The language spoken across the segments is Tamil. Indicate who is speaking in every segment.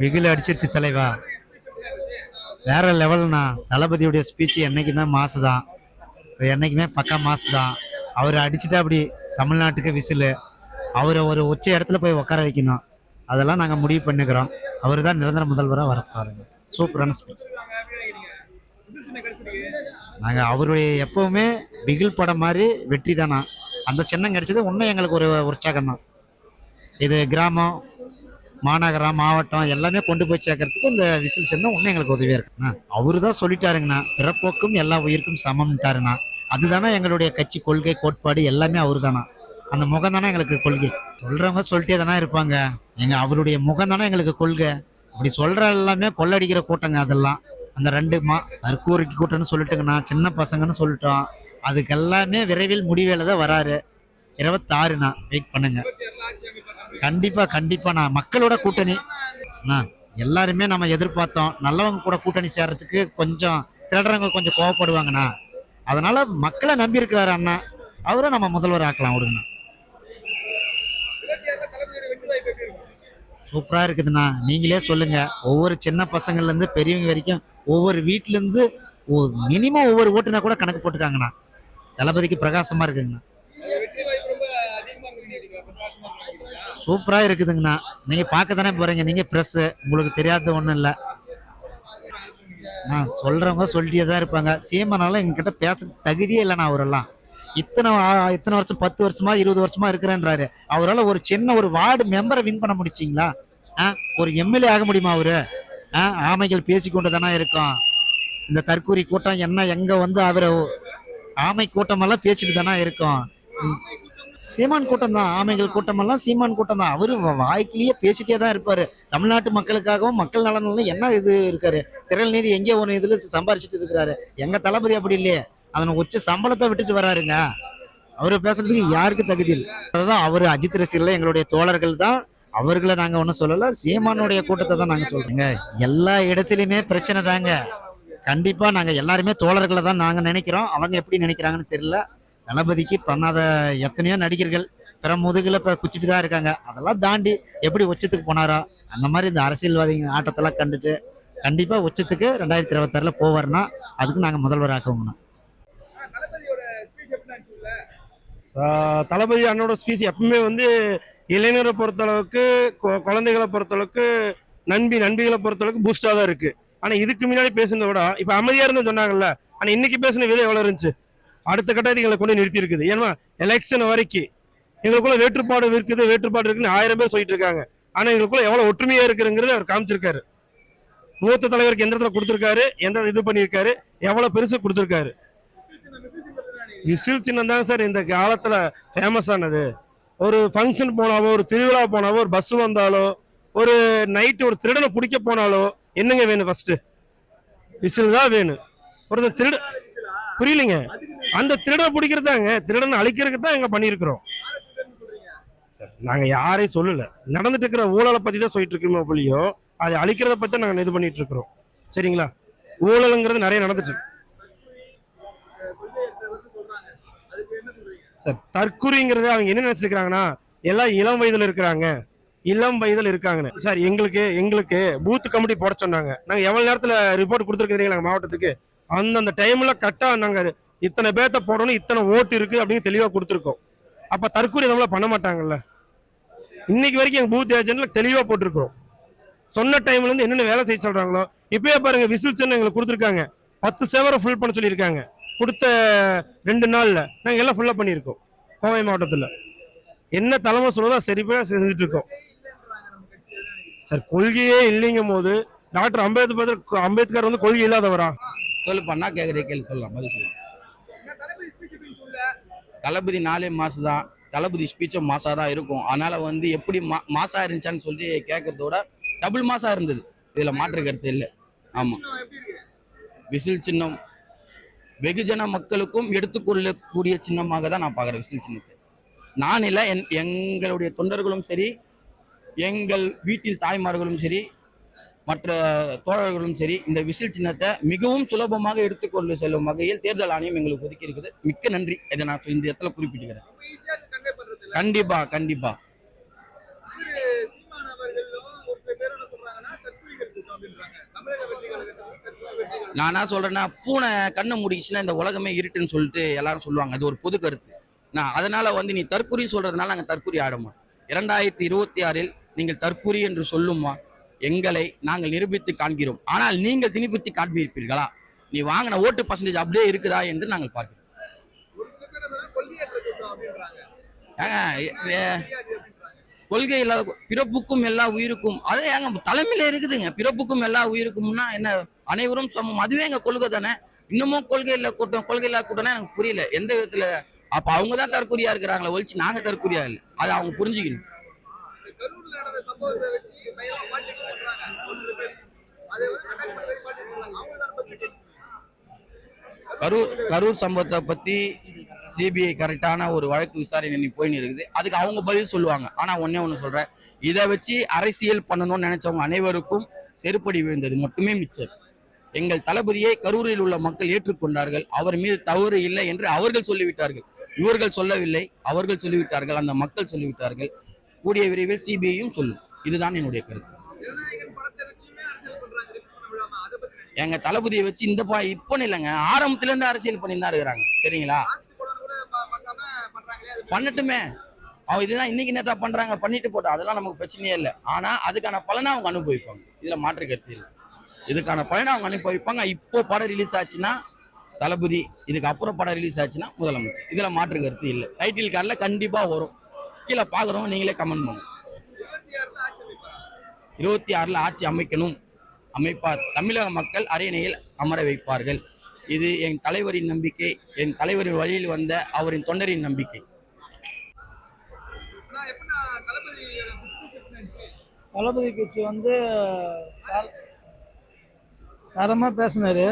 Speaker 1: பிகில் அடிச்சிருச்சு தலைவா. வேற லெவல்ண்ணா தளபதியுடைய ஸ்பீச் என்றைக்குமே மாசு தான் என்றைக்குமே பக்கா மாசு தான் அவர் அடிச்சுட்டா அப்படி தமிழ்நாட்டுக்கு விசிலு. அவரை ஒரு உச்ச இடத்துல போய் உட்கார வைக்கணும். அதெல்லாம் நாங்கள் முடிவு பண்ணிக்கிறோம். அவர் தான் நிரந்தர முதல்வராக வரப்பாருங்க சூப்பரான ஸ்பீச் நாங்கள் அவருடைய எப்பவுமே பிகில் படம் மாதிரி வெற்றி தானா அந்த சின்னம் கிடைச்சது இன்னும் எங்களுக்கு ஒரு உற்சாகம் தான் இது கிராமம் மாநகரம் மாவட்டம் எல்லாமே கொண்டு போய் சேர்க்கறதுக்கு இந்த விசில் சின்னம் இன்னும் எங்களுக்கு உதவியாக இருக்குண்ணா அவரு தான் சொல்லிட்டாருங்கண்ணா பிறப்போக்கும் எல்லா உயிருக்கும் சமம்ட்டாருண்ணா. அதுதானே எங்களுடைய கட்சி கொள்கை கோட்பாடு எல்லாமே அவரு தானா அந்த முகம் தானே எங்களுக்கு கொள்கை. சொல்றவங்க சொல்லிட்டே தானே இருப்பாங்க. எங்க அவருடைய முகம் தானே எங்களுக்கு கொள்கை. அப்படி சொல்ற எல்லாமே கொள்ளடிக்கிற கூட்டங்க அதெல்லாம். அந்த ரெண்டு மா தற்கூரிக்கு கூட்டம்னு சொல்லிட்டுங்கண்ணா சின்ன பசங்கன்னு சொல்லிட்டோம். அதுக்கு எல்லாமே விரைவில் முடிவேல தான் வராரு. இருபத்தாறுண்ணா வெயிட் பண்ணுங்க. கண்டிப்பா கண்டிப்பாண்ணா மக்களோட கூட்டணி. அண்ணா எல்லாருமே நம்ம எதிர்பார்த்தோம். நல்லவங்க கூட கூட்டணி சேர்றதுக்கு கொஞ்சம் திருடுறவங்க கொஞ்சம் கோவப்படுவாங்கண்ணா. அதனால மக்களை நம்பி இருக்கிறாரு அண்ணா. அவரை நம்ம முதல்வர் ஆக்கலாம் விடுங்கண்ணா. சூப்பராக இருக்குதுண்ணா. நீங்களே சொல்லுங்க. ஒவ்வொரு சின்ன பசங்கள்லேருந்து பெரியவங்க வரைக்கும் ஒவ்வொரு வீட்டிலேருந்து மினிமம் ஒவ்வொரு ஓட்டுனா கூட கணக்கு போட்டுருக்காங்கண்ணா தளபதிக்கு பிரகாசமாக இருக்குங்கண்ணா. சூப்பராக இருக்குதுங்கண்ணா. நீங்கள் பார்க்க தானே போகிறீங்க நீங்கள் ப்ரெஸ்ஸு உங்களுக்கு தெரியாத ஒன்றும் இல்லை. நான் சொல்கிறவங்க சொல்லிட்டே தான் இருப்பாங்க. சீமானால எங்ககிட்ட பேச தகுதியே இல்லைண்ணா அவரெல்லாம். இத்தனை இத்தனை வருஷம் பத்து வருஷமா இருபது வருஷமா இருக்கிறேன்றாரு. அவரால் ஒரு சின்ன ஒரு வார்டு மெம்பரை வின் பண்ண முடிச்சிங்களா? ஆ ஒரு எம்எல்ஏ ஆக முடியுமா அவரு? ஆ ஆமைகள் பேசிக்கொண்டு தானே இருக்கோம். இந்த தற்கூரி கூட்டம் என்ன எங்கே வந்து அவரை ஆமை கூட்டமெல்லாம் பேசிட்டு தானே இருக்கோம். ம். சீமான் கூட்டம் தான் ஆமைகள் கூட்டமெல்லாம் சீமான் கூட்டம் தான் அவரு வாய்க்கிலேயே பேசிட்டே தான் இருப்பாரு. தமிழ்நாட்டு மக்களுக்காகவும் மக்கள் நலனும் என்ன இது இருக்காரு? திரள் நீதி எங்கே ஒன்று இதுல சம்பாரிச்சிட்டு இருக்கிறாரு? எங்க தளபதி அப்படி இல்லையே. அதனை உச்ச சம்பளத்தை விட்டுட்டு வராருங்க. அவர் பேசுறதுக்கு யாருக்கு தகுதி இல்லை? அதுதான் அவர் அஜித் ரசிகர்கள் எங்களுடைய தோழர்கள் தான். அவர்களை நாங்க ஒன்றும் சொல்லல. சீமானுடைய கூட்டத்தை தான் நாங்க சொல்றோங்க. எல்லா இடத்துலயுமே பிரச்சனை தாங்க. கண்டிப்பா நாங்க எல்லாருமே தோழர்களை தான் நாங்க நினைக்கிறோம். அவங்க எப்படி நினைக்கிறாங்கன்னு தெரியல. தளபதிக்கு பண்ணாத எத்தனையோ நடிகர்கள் பிற முதுகில் இப்போ குச்சிட்டு தான் இருக்காங்க. அதெல்லாம் தாண்டி எப்படி உச்சத்துக்கு போனாரோ அந்த மாதிரி இந்த அரசியல்வாதிங்க ஆட்டத்தெல்லாம் கண்டுட்டு கண்டிப்பாக உச்சத்துக்கு ரெண்டாயிரத்தி இருபத்தாறுல போவார்னா அதுக்கு நாங்கள் முதல்வர் ஆக்குவோம்னா
Speaker 2: தளபதி அண்ணோட ஸ்பீச் எப்பவுமே வந்து இளைஞரை பொறுத்தளவுக்கு கொ- குழந்தைகளை பொறுத்தளவுக்கு நண்பி நண்பிகளை பொறுத்தளவுக்கு பூஸ்டாக தான் இருக்குது ஆனால் இதுக்கு முன்னாடி பேசுனதை விட இப்போ அமைதியாக இருந்து சொன்னாங்கல்ல ஆனால் இன்னைக்கு பேசின விதை எவ்வளோ இருந்துச்சு? அடுத்த கட்டத்துக்கு எங்களை கொண்டு நிறுத்தி இருக்குது ஏன்னா எலெக்ஷன் வரைக்கும் எங்களுக்குள்ள வேற்றுப்பாடு இருக்குது வேற்றுப்பாடு இருக்குன்னு ஆயிரம் பேர் சொல்லிட்டு இருக்காங்க. ஆனா எங்களுக்குள்ள எவ்வளவு ஒற்றுமையா இருக்குங்கிறத அவர் காமிச்சிருக்காரு. மூத்த தலைவருக்கு எந்த இடத்துல கொடுத்துருக்காரு எந்த இது பண்ணியிருக்காரு எவ்வளவு பெருசு கொடுத்துருக்காரு. விசில் சின்னம் தான் சார் இந்த காலத்துல ஃபேமஸ் ஆனது. ஒரு ஃபங்க்ஷன் போனாவோ ஒரு திருவிழா போனாவோ ஒரு பஸ் வந்தாலோ ஒரு நைட்டு ஒரு திருடனை பிடிக்க போனாலோ என்னங்க வேணும் ஃபர்ஸ்ட் விசில் தான் வேணும். ஒரு திருட புரியலைங்க. அந்த திருடனை பிடிக்கிறதாங்க. திருடனை அழிக்கிறதுக்கு தான் எங்க பண்ணியிருக்கிறோம். நாங்க யாரையும் சொல்லல. நடந்துட்டு இருக்கிற ஊழலை பத்தி தான் சொல்லிட்டு இருக்கோமோ புள்ளியோ அதை அழிக்கிறத பத்தி தான் நாங்க இது பண்ணிட்டு இருக்கிறோம். சரிங்களா? ஊழலுங்கிறது நிறைய நடந்துட்டு இருக்கு. சார் தற்குறிங்கிறது அவங்க என்ன நினைச்சிருக்கிறாங்கன்னா எல்லாம் இளம் வயதுல இருக்கிறாங்க. இளம் வயதுல இருக்காங்கன்னு. சார் எங்களுக்கு எங்களுக்கு பூத் கமிட்டி போட சொன்னாங்க. நாங்க எவ்வளவு நேரத்துல ரிப்போர்ட் கொடுத்துருக்கீங்க மாவட்டத்துக்கு? அந்தந்த டைம்ல கரெக்டா நாங்கள் இத்தனை பேர்த்த போடணும் இத்தனை ஓட்டு இருக்கு அப்படின்னு தெளிவாக கொடுத்துருக்கோம். அப்ப தற்கொலை நம்மள பண்ண மாட்டாங்கல்ல. இன்னைக்கு வரைக்கும் எங்க பூத் ஏஜென்ட்ல தெளிவா போட்டிருக்கிறோம். சொன்ன டைம்ல இருந்து என்னென்ன வேலை செய்ய சொல்றாங்களோ இப்பயே பாருங்க விசில் சென்னு எங்களுக்கு கொடுத்துருக்காங்க. பத்து சேவரை ஃபுல் பண்ண சொல்லியிருக்காங்க. கொடுத்த ரெண்டு நாள்ல நாங்க எல்லாம் ஃபுல்லா பண்ணியிருக்கோம் கோவை மாவட்டத்துல. என்ன தலைமை சொல்லுதோ சரிப்பா செஞ்சுட்டு இருக்கோம். சார் கொள்கையே இல்லைங்கும் போது டாக்டர் அம்பேத்கர் அம்பேத்கர் வந்து கொள்கை இல்லாதவரா?
Speaker 3: சொல்லு பண்ணா கேட்குற கேள்வி சொல்லலாம் பதில் சொல்லலாம். தளபதி நாலே மாசம் தான் தளபதி ஸ்பீச்சும் மாசா தான் இருக்கும். அதனால வந்து எப்படி மா மாசா இருந்துச்சான்னு சொல்லி கேட்கறத விட டபுள் மாசா இருந்தது. இதுல மாற்று கருத்து இல்லை. ஆமா. விசில் சின்னம் வெகுஜன மக்களுக்கும் எடுத்துக்கொள்ளக்கூடிய சின்னமாக தான் நான் பார்க்குறேன் விசில் சின்னத்தை. நான் இல்லை என் எங்களுடைய தொண்டர்களும் சரி எங்கள் வீட்டில் தாய்மார்களும் சரி மற்ற தோழர்களும் சரி இந்த விசில் சின்னத்தை மிகவும் சுலபமாக எடுத்துக்கொண்டு செல்லும் வகையில் தேர்தல் ஆணையம் எங்களுக்கு ஒதுக்கி இருக்குது. மிக்க நன்றி. இதை நான் இந்த இடத்துல குறிப்பிட்டுக்கிறேன். கண்டிப்பா கண்டிப்பா. நானா சொல்றேன்னா பூனை கண்ணை முடிச்சுன்னா இந்த உலகமே இருட்டுன்னு சொல்லிட்டு எல்லாரும் சொல்லுவாங்க. அது ஒரு பொது கருத்து. நான் அதனால வந்து நீ தற்கொலை சொல்றதுனால நாங்கள் தற்கொலை ஆட இரண்டாயிரத்தி இருபத்தி ஆறில் நீங்கள் தற்கொலை என்று சொல்லுமா? எங்களை நாங்கள் நிரூபித்து காண்கிறோம். ஆனால் நீங்கள் திணிப்பித்து காண்பிருப்பீர்களா நீ வாங்கின ஓட்டு பர்சன்டேஜ் அப்படியே இருக்குதா என்று நாங்கள் பார்க்கிறோம். கொள்கை இல்லாத பிறப்புக்கும் எல்லா உயிருக்கும் அதே எங்க தலைமையில இருக்குதுங்க. பிறப்புக்கும் எல்லா உயிருக்கும்னா என்ன அனைவரும் சமம். அதுவே எங்க கொள்கை தானே? இன்னமும் கொள்கை கூட்டம் கொள்கை இல்லாத கூட்டம்னா எனக்கு புரியல. எந்த விதத்துல அப்ப அவங்க தான் தற்கொலையா இருக்கிறாங்களே ஒழிச்சு நாங்க தற்கொலையா இல்லை. அதை அவங்க புரிஞ்சுக்கணும்.
Speaker 4: நடந்த சம்பவத்தை வச்சு பையன் பாட்டிக்கு சொல்றாங்க? ஒரு சில பேர் அதை அட்டாக் பண்ணி பாட்டி சொல்றாங்க? அவங்க தான் பத்தி
Speaker 3: கரூர் கரூர் சம்பவத்தை பத்தி சிபிஐ கரெக்டான ஒரு வழக்கு விசாரணை இன்னைக்கு போயின்னு இருக்குது. அதுக்கு அவங்க பதில் சொல்லுவாங்க. ஆனா ஒன்னே ஒன்று சொல்றேன். இதை வச்சு அரசியல் பண்ணணும்னு நினைச்சவங்க அனைவருக்கும் செருப்படி விழுந்தது மட்டுமே மிச்சம். எங்கள் தளபதியை கரூரில் உள்ள மக்கள் ஏற்றுக்கொண்டார்கள். அவர் மீது தவறு இல்லை என்று அவர்கள் சொல்லிவிட்டார்கள். இவர்கள் சொல்லவில்லை. அவர்கள் சொல்லிவிட்டார்கள். அந்த மக்கள் சொல்லிவிட்டார்கள். கூடிய விரைவில் சிபிஐயும் சொல்லும். இதுதான் என்னுடைய கருத்து.
Speaker 4: பண்ண
Speaker 3: எங்க தளபதியை வச்சு இந்த பா இப்போ இல்லைங்க ஆரம்பத்துல இருந்து அரசியல் பண்ணிட்டு தான் இருக்கிறாங்க. சரிங்களா? பண்ணட்டுமே. அவன் இதுதான் இன்னைக்கு நேத்தா பண்றாங்க? பண்ணிட்டு போட்டோம் அதெல்லாம் நமக்கு பிரச்சனையே இல்லை. ஆனா அதுக்கான பலனை அவங்க அனுபவிப்பாங்க. இதுல மாற்று கருத்து இல்லை. இதுக்கான பலனை அவங்க அனுபவிப்பாங்க. இப்போ படம் ரிலீஸ் ஆச்சுன்னா தளபதி இதுக்கு அப்புறம் படம் ரிலீஸ் ஆச்சுன்னா முதலமைச்சர். இதுல மாற்று கருத்து இல்லை. டைட்டில் கார்டில் கண்டிப்பா வரும். கீழே பார்க்குறோம் நீங்களே கமெண்ட் பண்ணுங்க.
Speaker 4: இருபத்தி ஆறுல ஆட்சி
Speaker 3: அமைக்கணும். அமைப்பார் தமிழக மக்கள் அரியணையில் அமர வைப்பார்கள். இது என் தலைவரின் நம்பிக்கை. என் தலைவரின் வழியில் வந்த அவரின் தொண்டரின் நம்பிக்கை.
Speaker 4: தளபதி
Speaker 5: கட்சி பேச்சு வந்து தரமாக பேசினார்.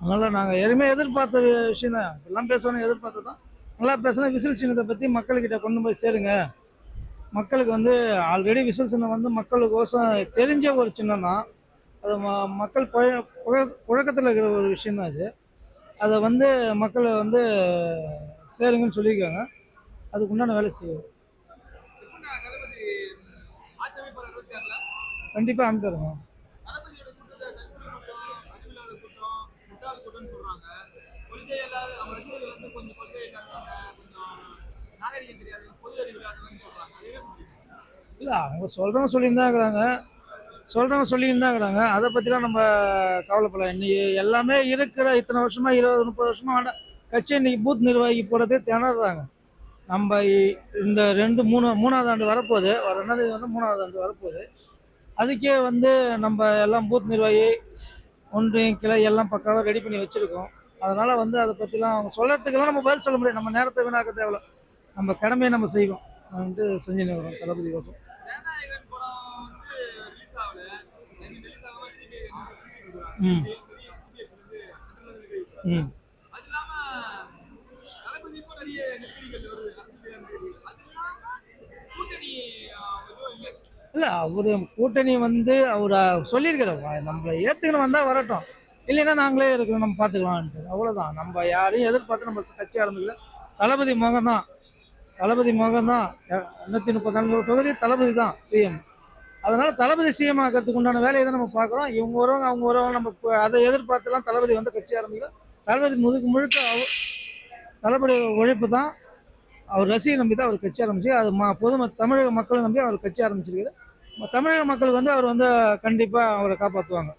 Speaker 5: அதனால் நாங்கள் எதுவுமே எதிர்பார்த்த விஷயம் தான் எல்லாம் பேசணும் எதிர்பார்த்து தான் நல்லா பேசினா விசில் சின்னத்தை பற்றி மக்கள்கிட்ட கொண்டு போய் சேருங்க. மக்களுக்கு வந்து ஆல்ரெடி விசில் சின்னம் வந்து மக்களுக்கோசம் தெரிஞ்ச ஒரு சின்னம் தான். அது ம- மக்கள் புழ புழ புழக்கத்தில் இருக்கிற ஒரு விஷயம் தான் இது அதை வந்து மக்களை வந்து சேருங்கன்னு சொல்லியிருக்காங்க. அதுக்கு உண்டான வேலை செய்வோம். கண்டிப்பாக அனுப்பிடுங்க
Speaker 4: தளபதியோட கூட்டத்தை தற்கொலை கூட்டம் அறிவில்லாத கூட்டம் முட்டாள் கூட்டம்னு சொல்றாங்க நம்ம ரசிகர்கள் வந்து கொஞ்சம் கொள்கை நாகரிகம் தெரியாது பொது அறிவு சொல்றாங்க.
Speaker 5: இல்லை அவங்க சொல்கிறவங்க சொல்லியிருந்தா இருக்கிறாங்க. சொல்கிறவங்க சொல்லியிருந்தா இருக்கிறாங்க. அதை பற்றிலாம் நம்ம கவலைப்படல. இன்னைக்கு எல்லாமே இருக்கிற இத்தனை வருஷமாக இருபது முப்பது வருஷமாக ஆண்ட கட்சி இன்னைக்கு பூத் நிர்வாகி போகிறதே திணறாங்க. நம்ம இ- இந்த ரெண்டு மூணு மூணாவது ஆண்டு வரப்போகுது. வர ரெண்டாவது வந்து மூணாவது ஆண்டு வரப்போகுது. அதுக்கே வந்து நம்ம எல்லாம் பூத் நிர்வாகி ஒன்றியம் கிளை எல்லாம் பக்காவாக ரெடி பண்ணி வச்சுருக்கோம். அதனால் வந்து அதை பற்றிலாம் அவங்க சொல்கிறதுக்கெல்லாம் நம்ம பதில் சொல்ல முடியாது. நம்ம நேரத்தை வீணாக்க தேவையில்ல. நம்ம கடமையை நம்ம செய்வோம். வந்து செஞ்சுன்னு வரோம் தளபதி கோசம் ம். ம்.
Speaker 4: இல்லை.
Speaker 5: அவர் கூட்டணி வந்து அவர் சொல்லியிருக்கிறார். நம்மளை ஏற்றுக்கணும் வந்தால் வரட்டும். இல்லைன்னா நாங்களே இருக்கிறோம் நம்ம பார்த்துக்கலான்ட்டு அவ்வளோதான் நம்ம யாரையும் எதிர்பார்த்து நம்ம கட்சி ஆரம்பிக்கல. தளபதி முகம் தான். தளபதி முகம் தான். எண்ணூற்றி முப்பத்தாலு தொகுதி தளபதி தான் சிஎம் அதனால் தளபதி சிஎம் ஆக்கிறதுக்கு உண்டான வேலையை தான் நம்ம பார்க்குறோம். இவங்க வருவாங்க அவங்க வருவாங்க. நம்ம அதை எதிர்பார்த்துலாம் தளபதி வந்து கட்சி ஆரம்பிக்கல. தளபதி முழுக்க முழுக்க அவ தளபதி உழைப்பு தான். அவர் ரசிகை நம்பி தான் அவர் கட்சி ஆரம்பிச்சு அது ம பொது ம- தமிழக மக்களை நம்பி அவர் கட்சி ஆரம்பிச்சிருக்காரு. தமிழக மக்களுக்கு வந்து அவர் வந்து கண்டிப்பாக அவரை காப்பாற்றுவாங்க